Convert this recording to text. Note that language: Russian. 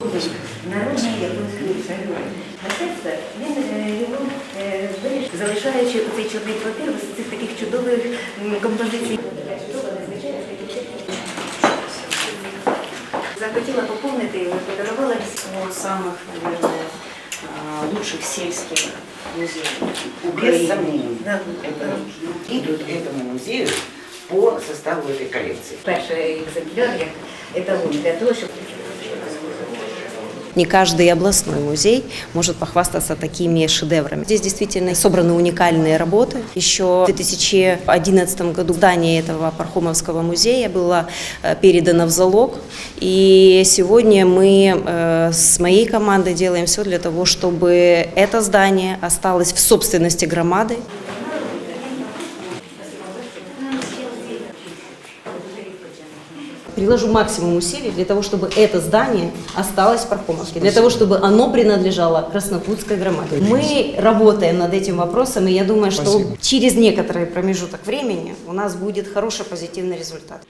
Народний японський шальон. Мистецтво він його вирішив, залишаючи цей чорний папір з цих таких чудових композицій. Захотіла поповнити його, подарувала одного з самих, мабуть, а, лучших сільських музеїв України. Идут этому музею по составу этой коллекции. Перший екземпляр як еталон для того, щоб не каждый областной музей может похвастаться такими шедеврами. Здесь действительно собраны уникальные работы. Еще в 2011 году здание этого Пархомовского музея было э, передано в залог. И сегодня мы э, с моей командой делаем все для того, чтобы это здание осталось в собственности громады. Приложу максимум усилий для того, чтобы это здание осталось в Пархомовске, для того, чтобы оно принадлежало Краснопутской громаде. Мы работаем над этим вопросом, и я думаю, что Спасибо. через некоторый промежуток времени у нас будет хороший позитивный результат.